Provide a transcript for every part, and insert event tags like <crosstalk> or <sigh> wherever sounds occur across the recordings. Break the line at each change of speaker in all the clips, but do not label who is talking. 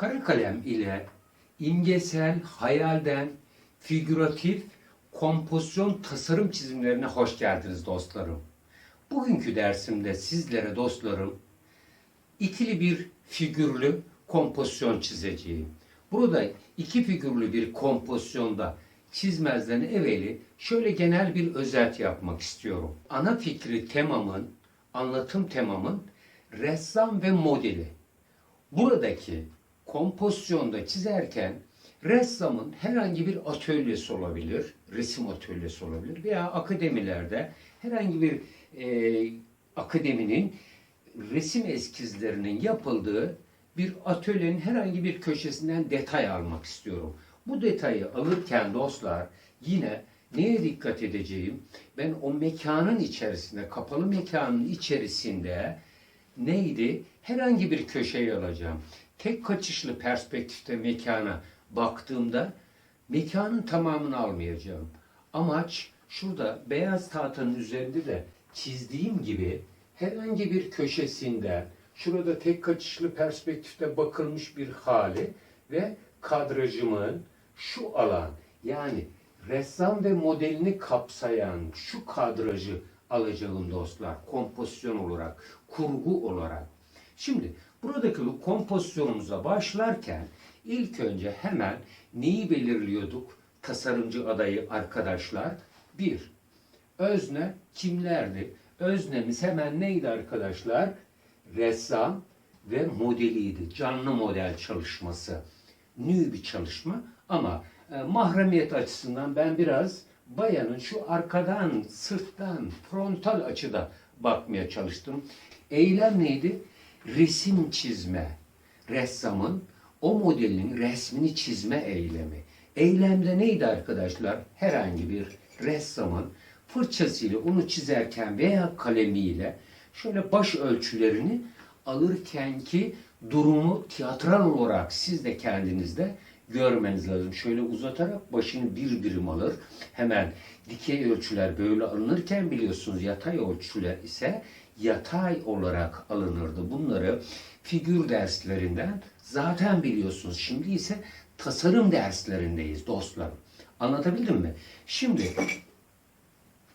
Kara kalem ile imgesel, hayalden, figüratif, kompozisyon tasarım çizimlerine hoş geldiniz dostlarım. Bugünkü dersimde sizlere dostlarım ikili bir figürlü kompozisyon çizeceğim. Burada iki figürlü bir kompozisyonda çizmezden evveli şöyle genel bir özet yapmak istiyorum. Ana fikri temamın, anlatım temamın ressam ve modeli. Buradaki kompozisyonda çizerken ressamın herhangi bir atölyesi olabilir, resim atölyesi olabilir veya akademilerde herhangi bir e, akademinin resim eskizlerinin yapıldığı bir atölyenin herhangi bir köşesinden detay almak istiyorum. Bu detayı alırken dostlar yine neye dikkat edeceğim? Ben o mekanın içerisinde, kapalı mekanın içerisinde neydi? Herhangi bir köşeyi alacağım. Tek kaçışlı perspektifte mekana baktığımda mekanın tamamını almayacağım. Amaç şurada beyaz tahtanın üzerinde de çizdiğim gibi herhangi bir köşesinden şurada tek kaçışlı perspektifte bakılmış bir hali ve kadrajımın şu alan yani ressam ve modelini kapsayan şu kadrajı alacağım dostlar kompozisyon olarak, kurgu olarak. Şimdi buradaki bu kompozisyonumuza başlarken ilk önce hemen neyi belirliyorduk tasarımcı adayı arkadaşlar? Bir, özne kimlerdi? Öznemiz hemen neydi arkadaşlar? Ressam ve modeliydi. Canlı model çalışması. Nü bir çalışma ama e, mahremiyet açısından ben biraz bayanın şu arkadan, sırttan, frontal açıda bakmaya çalıştım. Eylem neydi? Resim çizme. Ressamın o modelin resmini çizme eylemi. Eylemde neydi arkadaşlar? Herhangi bir ressamın fırçasıyla onu çizerken veya kalemiyle şöyle baş ölçülerini alırken ki durumu tiyatral olarak siz de kendinizde görmeniz lazım. Şöyle uzatarak başını bir birim alır. Hemen dikey ölçüler böyle alınırken biliyorsunuz yatay ölçüler ise yatay olarak alınırdı. Bunları figür derslerinden zaten biliyorsunuz. Şimdi ise tasarım derslerindeyiz dostlarım. Anlatabildim mi? Şimdi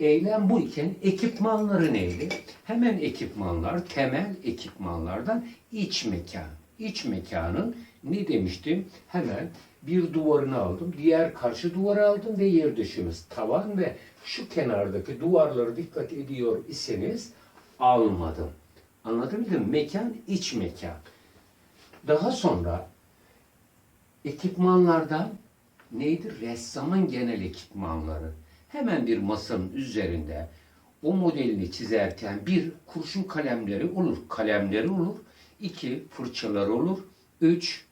eylem bu iken ekipmanları neydi? Hemen ekipmanlar, temel ekipmanlardan iç mekan. İç mekanın ne demiştim? Hemen bir duvarını aldım, diğer karşı duvarı aldım ve yer döşümüz. Tavan ve şu kenardaki duvarları dikkat ediyor iseniz almadım. Anlatabildim mi? Mekan, iç mekan. Daha sonra ekipmanlardan neydi? Ressamın genel ekipmanları. Hemen bir masanın üzerinde o modelini çizerken bir kurşun kalemleri olur, kalemleri olur. iki fırçalar olur. Üç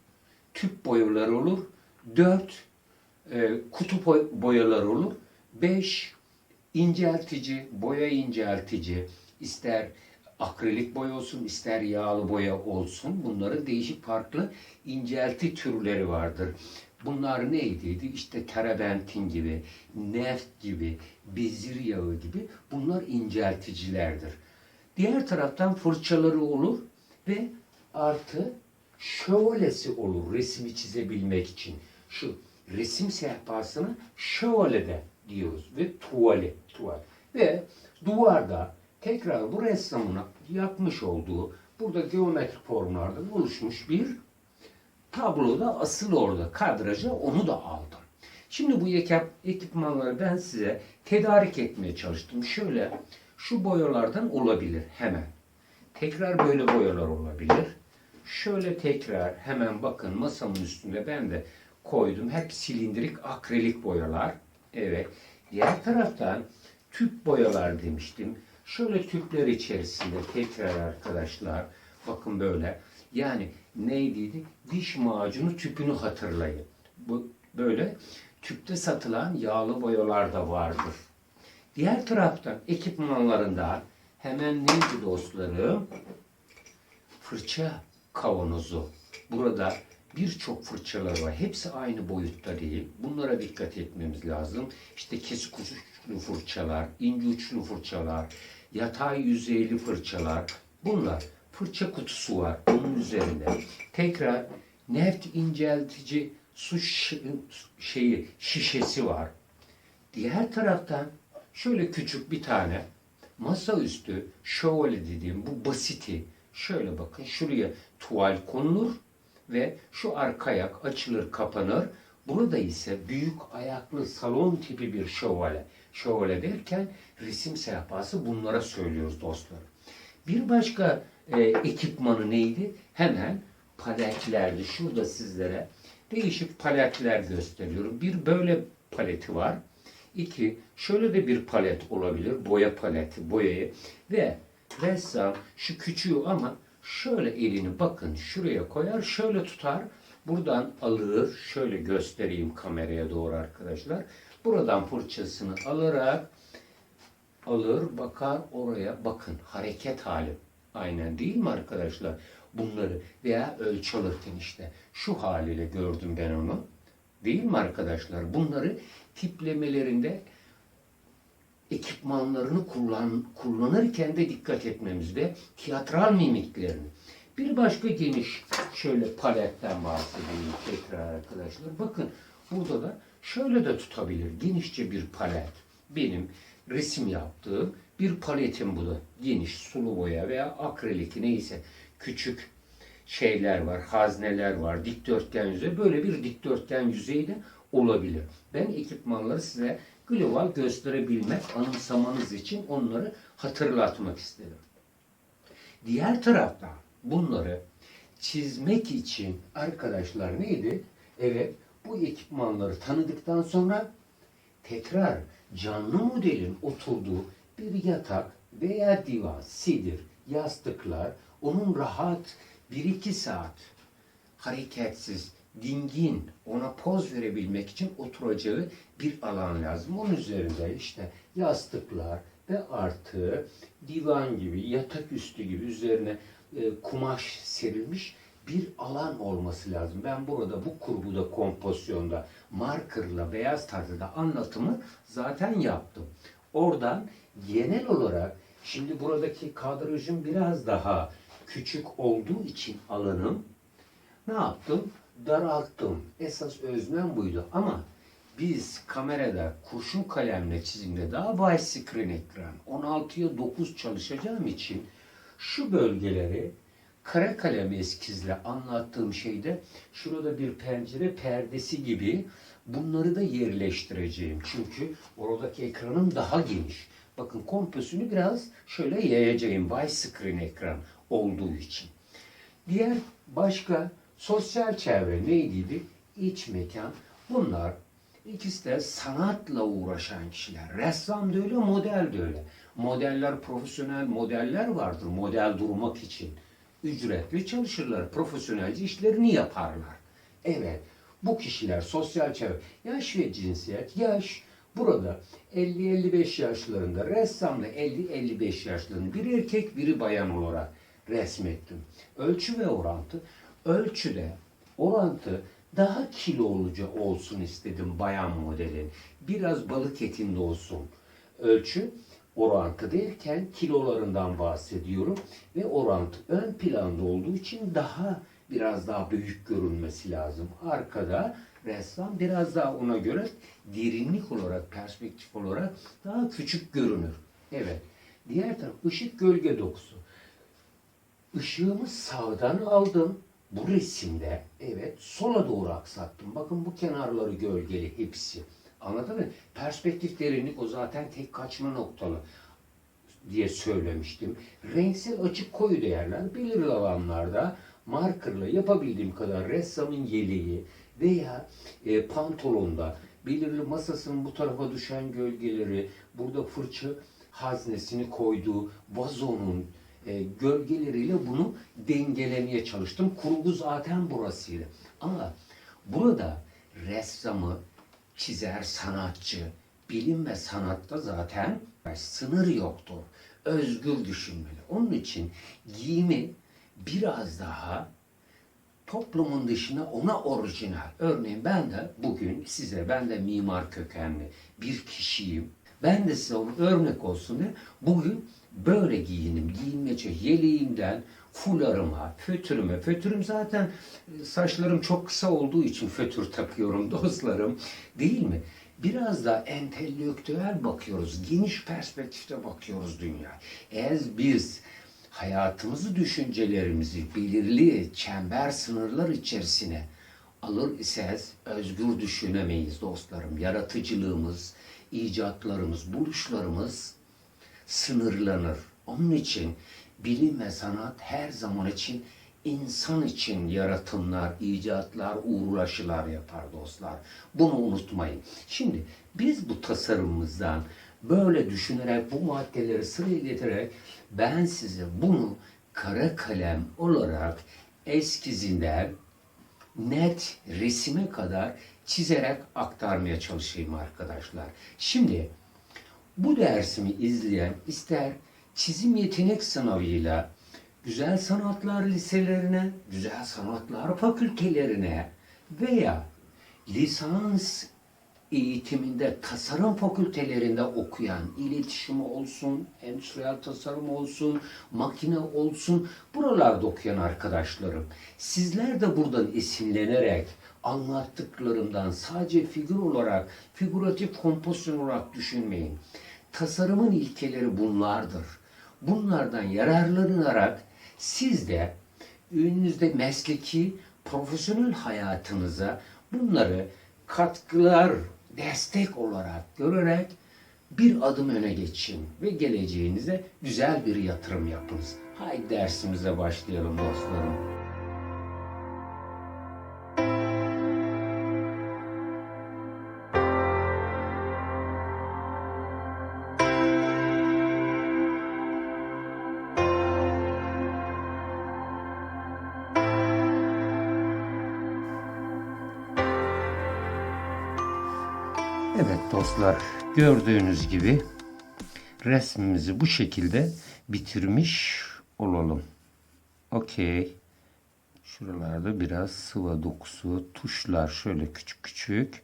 tüp boyaları olur. Dört e, kutu boy- boyaları olur. Beş inceltici, boya inceltici, ister akrilik boya olsun, ister yağlı boya olsun. Bunların değişik farklı incelti türleri vardır. Bunlar neydi? İşte terebentin gibi, neft gibi, bezir yağı gibi bunlar incelticilerdir. Diğer taraftan fırçaları olur ve artı şövalesi olur resmi çizebilmek için. Şu resim sehpasına şövalede diyoruz ve tuvali, tuval. Ve duvarda tekrar bu ressamın yapmış olduğu burada geometrik formlardan oluşmuş bir tabloda asıl orada kadraja onu da aldım. Şimdi bu ekip, ekipmanları ben size tedarik etmeye çalıştım. Şöyle şu boyalardan olabilir hemen. Tekrar böyle boyalar olabilir. Şöyle tekrar hemen bakın masamın üstünde ben de koydum. Hep silindirik akrilik boyalar. Evet. Diğer taraftan tüp boyalar demiştim. Şöyle tüpler içerisinde tekrar arkadaşlar bakın böyle. Yani neydiydi? Diş macunu tüpünü hatırlayın. Bu böyle tüpte satılan yağlı boyalar da vardır. Diğer taraftan ekipmanlarından hemen neydi dostlarım? Fırça kavanozu. Burada birçok fırçalar var. Hepsi aynı boyutta değil. Bunlara dikkat etmemiz lazım. İşte kesik uçlu fırçalar, ince uçlu fırçalar, yatay yüzeyli fırçalar. Bunlar fırça kutusu var bunun üzerinde. Tekrar neft inceltici su şeyi şişesi var. Diğer taraftan şöyle küçük bir tane masaüstü şövalye dediğim bu basiti şöyle bakın şuraya tuval konulur ve şu arka ayak açılır kapanır. Burada ise büyük ayaklı salon tipi bir şövalye. Şövalye derken resim sehpası bunlara söylüyoruz dostlar. Bir başka e, ekipmanı neydi? Hemen paletlerdi. Şurada sizlere değişik paletler gösteriyorum. Bir böyle paleti var. İki, şöyle de bir palet olabilir. Boya paleti, boyayı. Ve ressam şu küçüğü ama şöyle elini bakın şuraya koyar, şöyle tutar. Buradan alır, şöyle göstereyim kameraya doğru arkadaşlar. Buradan fırçasını alarak alır, bakar oraya bakın hareket hali. Aynen değil mi arkadaşlar? Bunları veya ölçü alırken işte şu haliyle gördüm ben onu. Değil mi arkadaşlar? Bunları tiplemelerinde ekipmanlarını kullan, kullanırken de dikkat etmemiz ve tiyatral mimiklerini. Bir başka geniş şöyle paletten bahsedeyim tekrar arkadaşlar. Bakın burada da şöyle de tutabilir. Genişçe bir palet. Benim resim yaptığım bir paletim bu da. Geniş sulu boya veya akrilik neyse küçük şeyler var, hazneler var, dikdörtgen yüzey. Böyle bir dikdörtgen yüzeyi de olabilir. Ben ekipmanları size global gösterebilmek, anımsamanız için onları hatırlatmak istedim. Diğer taraftan bunları çizmek için arkadaşlar neydi? Evet bu ekipmanları tanıdıktan sonra tekrar canlı modelin oturduğu bir yatak veya divan, sidir, yastıklar, onun rahat 1-2 saat hareketsiz, dingin, ona poz verebilmek için oturacağı bir alan lazım. Onun üzerinde işte yastıklar ve artı divan gibi, yatak üstü gibi üzerine e, kumaş serilmiş bir alan olması lazım. Ben burada bu kurguda, kompozisyonda markerla beyaz tahtada anlatımı zaten yaptım. Oradan genel olarak şimdi buradaki kadrajım biraz daha küçük olduğu için alanım ne yaptım? Daralttım. Esas özlem buydu. Ama biz kamerada kurşun kalemle çizimde daha wide screen ekran 16'ya 9 çalışacağım için şu bölgeleri kara kalem eskizle anlattığım şeyde şurada bir pencere perdesi gibi bunları da yerleştireceğim. Çünkü oradaki ekranım daha geniş. Bakın komposunu biraz şöyle yayacağım. Wide screen ekran olduğu için. Diğer başka sosyal çevre neydi? İç mekan. Bunlar ikisi de sanatla uğraşan kişiler. Ressam da öyle, model de öyle. Modeller, profesyonel modeller vardır model durmak için. Ücretli çalışırlar, profesyonelce işlerini yaparlar. Evet, bu kişiler sosyal çevre, yaş ve cinsiyet, yaş burada 50-55 yaşlarında, ressamla 50-55 yaşlarında bir erkek, biri bayan olarak resmettim. Ölçü ve orantı, ölçüde orantı daha kiloluca olsun istedim bayan modelin. Biraz balık etinde olsun. Ölçü orantı derken kilolarından bahsediyorum ve orantı ön planda olduğu için daha biraz daha büyük görünmesi lazım. Arkada ressam biraz daha ona göre derinlik olarak, perspektif olarak daha küçük görünür. Evet. Diğer taraf ışık gölge dokusu. Işığımı sağdan aldım. Bu resimde evet sola doğru aksattım. Bakın bu kenarları gölgeli hepsi. Anladın mı? Perspektif derinlik o zaten tek kaçma noktalı diye söylemiştim. Renksel açık koyu değerler belirli alanlarda markerla yapabildiğim kadar ressamın yeleği veya e, pantolonda belirli masasının bu tarafa düşen gölgeleri, burada fırça haznesini koyduğu vazonun e, gölgeleriyle bunu dengelemeye çalıştım. Kurgu zaten burasıydı. Ama burada ressamı, çizer, sanatçı, bilim ve sanatta zaten sınır yoktur. Özgür düşünmeli. Onun için giyimi biraz daha toplumun dışına ona orijinal. Örneğin ben de bugün size, ben de mimar kökenli bir kişiyim. Ben de size onu örnek olsun diye bugün böyle giyinim. Giyinmece yeleğimden fularıma, fötürüme. Fötürüm zaten e, saçlarım çok kısa olduğu için fötür takıyorum <laughs> dostlarım. Değil mi? Biraz da entelektüel bakıyoruz. Geniş perspektifte bakıyoruz dünya. Eğer biz hayatımızı, düşüncelerimizi belirli çember sınırlar içerisine alır iseniz özgür düşünemeyiz dostlarım. Yaratıcılığımız, icatlarımız, buluşlarımız sınırlanır. Onun için bilim ve sanat her zaman için insan için yaratımlar, icatlar, uğraşılar yapar dostlar. Bunu unutmayın. Şimdi biz bu tasarımımızdan böyle düşünerek bu maddeleri sıraya getirerek ben size bunu kara kalem olarak eskizinden net resime kadar çizerek aktarmaya çalışayım arkadaşlar. Şimdi bu dersimi izleyen ister çizim yetenek sınavıyla güzel sanatlar liselerine, güzel sanatlar fakültelerine veya lisans eğitiminde tasarım fakültelerinde okuyan iletişim olsun, endüstriyel tasarım olsun, makine olsun buralarda okuyan arkadaşlarım. Sizler de buradan esinlenerek anlattıklarımdan sadece figür olarak, figüratif kompozisyon olarak düşünmeyin. Tasarımın ilkeleri bunlardır. Bunlardan yararlanarak siz de önünüzde mesleki, profesyonel hayatınıza bunları katkılar, destek olarak görerek bir adım öne geçin ve geleceğinize güzel bir yatırım yapınız. Haydi dersimize başlayalım dostlarım. Evet dostlar, gördüğünüz gibi resmimizi bu şekilde bitirmiş olalım. Okey. Şuralarda biraz sıva dokusu, tuşlar şöyle küçük küçük,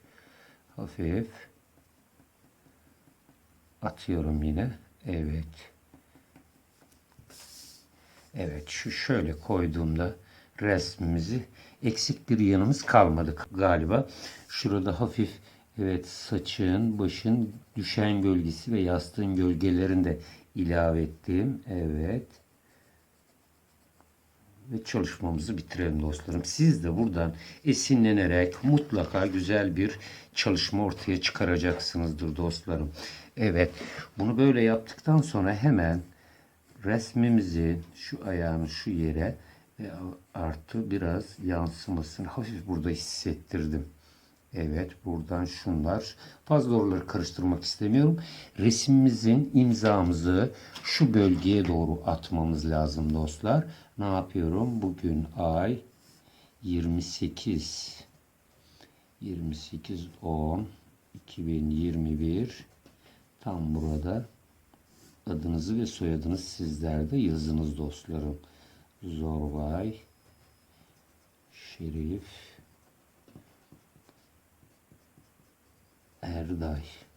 hafif atıyorum yine. Evet. Evet, şu şöyle koyduğumda resmimizi eksik bir yanımız kalmadı galiba. Şurada hafif evet saçın, başın düşen gölgesi ve yastığın gölgelerini de ilave ettim. Evet. Ve çalışmamızı bitirelim dostlarım. Siz de buradan esinlenerek mutlaka güzel bir çalışma ortaya çıkaracaksınızdır dostlarım. Evet. Bunu böyle yaptıktan sonra hemen resmimizin şu ayağını şu yere ve artı biraz yansımasını hafif burada hissettirdim. Evet buradan şunlar. Fazla oraları karıştırmak istemiyorum. Resimimizin imzamızı şu bölgeye doğru atmamız lazım dostlar. Ne yapıyorum? Bugün ay 28 28 10 2021 tam burada adınızı ve soyadınız sizlerde yazınız dostlarım. Zorbay Şerif Air 2